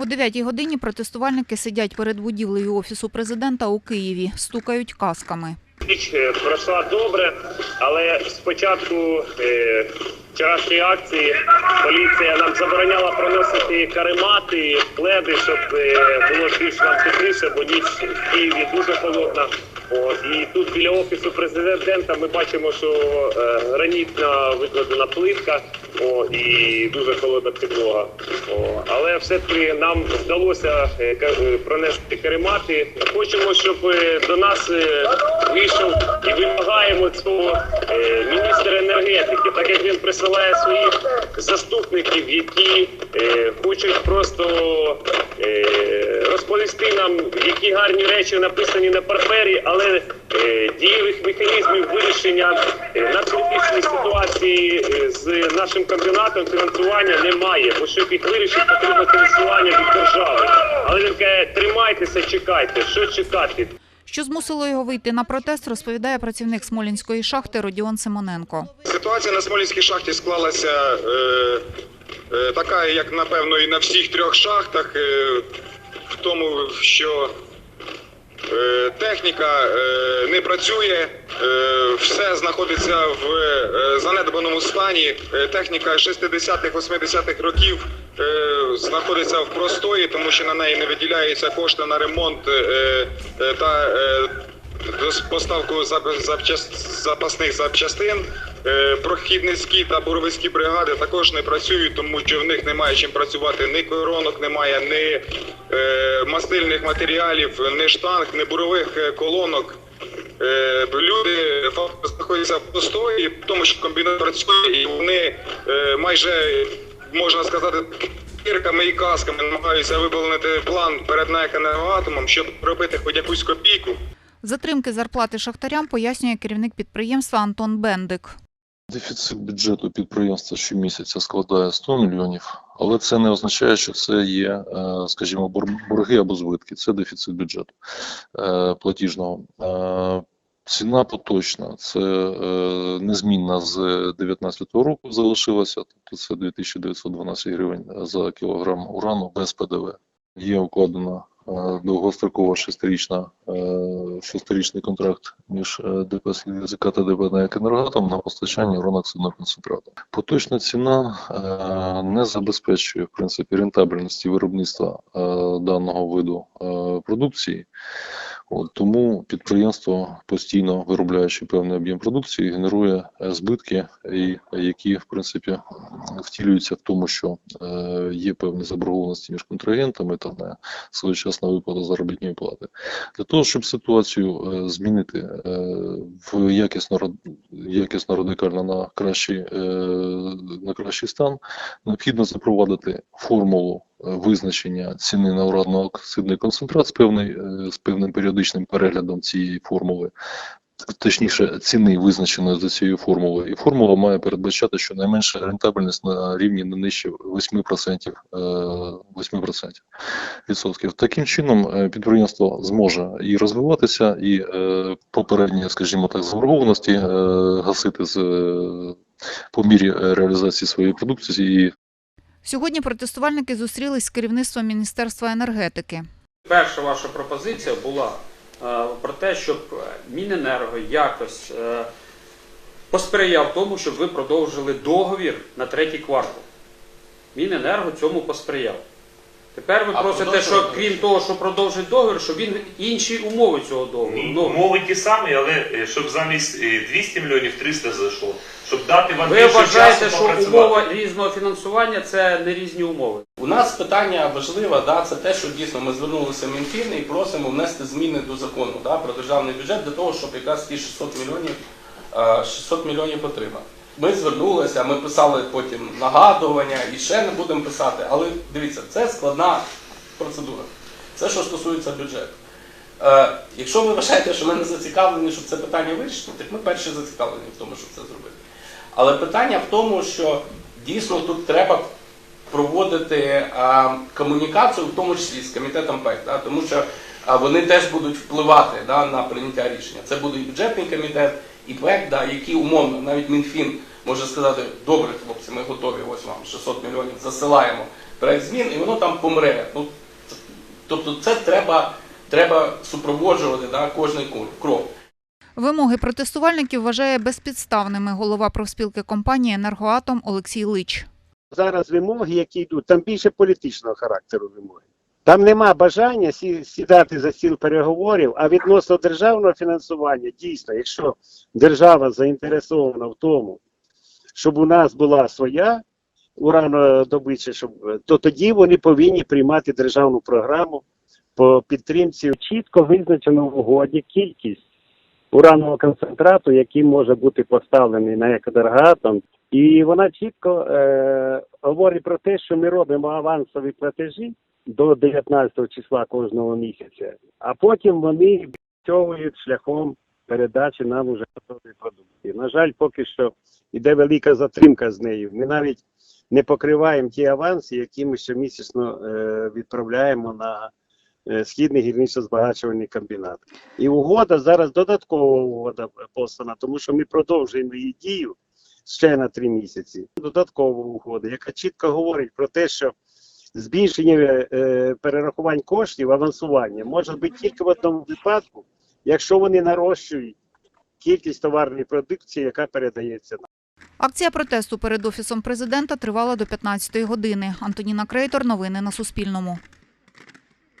О 9 годині протестувальники сидять перед будівлею Офісу президента у Києві, стукають касками. Ніч е, пройшла добре, але спочатку е, вчорашньої акції поліція нам забороняла проносити каремати, пледи, щоб е, було більш нам тепліше, бо ніч в Києві дуже холодна. О, і тут біля офісу президента ми бачимо, що гранітна викладена плитка о, і дуже холодна підлога. О, але все-таки нам вдалося е, е, пронести керемати. Хочемо, щоб е, до нас вийшов і цього е, міністра енергетики, так як він присилає своїх заступників, які е, хочуть просто е, розповісти нам, які гарні речі написані на папері, але дієвих механізмів вирішення надкритичної ситуації з нашим комбінатом фінансування немає. Бо щоб їх вирішити, потрібно фінансування від держави. Але він каже, тримайтеся, чекайте. Що чекати? Що змусило його вийти на протест, розповідає працівник Смолінської шахти Родіон Симоненко. Ситуація на Смолінській шахті склалася е, е, така, як напевно, і на всіх трьох шахтах, е, в тому, що техніка е, не працює, е, все знаходиться в е, занедбаному стані. Е, техніка 60-х, 80-х років е, знаходиться в простої, тому що на неї не виділяються кошти на ремонт е, е, та е, поставку зап- запасних запчастин. Е, Прохідницькі та буровицькі бригади також не працюють, тому що в них немає чим працювати. Ні коронок немає, ні е, мастильних матеріалів, ні штанг, ні бурових е, колонок. Люди знаходяться в постої, тому що комбінат працює, і вони майже можна сказати. Кірками і касками намагаються виповнити план перед «Енергоатомом», щоб робити хоч якусь копійку. Затримки зарплати шахтарям пояснює керівник підприємства Антон Бендик. Дефіцит бюджету підприємства щомісяця складає 100 мільйонів, але це не означає, що це є, е, скажімо, борги або збитки. Це дефіцит бюджету е, платіжного. Е, Ціна поточна, це незмінна з 2019 року залишилася, тобто це 2912 гривень за кілограм урану без ПДВ. Є укладена довгострокова шестирічна, е, шестирічний контракт між е, ДП «Язика» та ДП «НАЕК «Енергоатом» на постачання ураноксидного концентрату. Поточна ціна е, не забезпечує в принципі рентабельності виробництва е, даного виду е, продукції. От, тому підприємство постійно виробляючи певний об'єм продукції, генерує е, збитки, які в принципі втілюються в тому, що е, є певні заборгованості між контрагентами та на своєчасна виплата заробітної плати. Для того, щоб ситуацію е, змінити е, в якісно, якісно радикально на кращий, е, на кращий стан, необхідно запровадити формулу е, визначення ціни на уранно-оксидний концентрат з, певний, е, з певним періодичним переглядом цієї формули. Точніше, ціни визначеної за цією формулою. І формула має передбачати щонайменше рентабельність на рівні не нижче 8%, е, 8% відсотків. Таким чином е, підприємство зможе і розвиватися, і е, попередні, скажімо так, заборгованості е, гасити з е, по мірі е, реалізації своєї продукції і Сьогодні протестувальники зустрілись з керівництвом Міністерства енергетики. Перша ваша пропозиція була е, про те, щоб е, Міненерго якось е, посприяв тому, щоб ви продовжили договір на третій квартал. Міненерго цьому посприяв. Тепер ви А просите, що крім того, що продовжить договір, щоб він інші умови цього договору. Ні, Ну, Умови ті самі, але е, щоб замість е, 200 мільйонів 300 зайшло. Щоб дати вам ви більше вважаєте, часу що попрацювати. умова різного фінансування це не різні умови. У нас питання важливе, да, це те, що дійсно ми звернулися в Мінфін і просимо внести зміни до закону да, про державний бюджет для того, щоб якраз ті 600 мільйонів, е, 600 мільйонів отримати. Ми звернулися, ми писали потім нагадування і ще не будемо писати. Але дивіться, це складна процедура. Це що стосується бюджету. Е, якщо ви вважаєте, що ми не зацікавлені, щоб це питання вирішити, так ми перші зацікавлені в тому, щоб це зробити. Але питання в тому, що дійсно тут треба проводити а, комунікацію, в тому числі з комітетом ПЕК, да, тому що а, вони теж будуть впливати да, на прийняття рішення. Це буде і бюджетний комітет, і ПЕК, да, які умовно, навіть Мінфін може сказати, добре, хлопці, ми готові, ось вам 600 мільйонів засилаємо проект змін, і воно там помре. Ну, тобто це треба, треба супроводжувати да, кожний крок. Вимоги протестувальників вважає безпідставними голова профспілки компанії «Енергоатом» Олексій Лич. Зараз вимоги, які йдуть, там більше політичного характеру вимоги. Там нема бажання сі- сідати за стіл переговорів, а відносно державного фінансування, дійсно, якщо держава заінтересована в тому, щоб у нас була своя уранодобича, щоб, то тоді вони повинні приймати державну програму по підтримці. Чітко визначено в угоді кількість уранового концентрату, який може бути поставлений на екодергатом, і вона чітко е, говорить про те, що ми робимо авансові платежі до 19 числа кожного місяця, а потім вони відпрацьовують шляхом передачі нам уже готової продукції. На жаль, поки що йде велика затримка з нею. Ми навіть не покриваємо ті аванси, які ми щомісячно е, відправляємо на е, східний гірничо-збагачувальний комбінат. І угода зараз додаткова угода послана, тому що ми продовжуємо її дію ще на три місяці. Додаткова угода, яка чітко говорить про те, що збільшення е, перерахувань коштів, авансування може бути тільки в одному випадку, якщо вони нарощують кількість товарної продукції, яка передається нам. Акція протесту перед офісом президента тривала до 15-ї години. Антоніна Крейтор. Новини на Суспільному.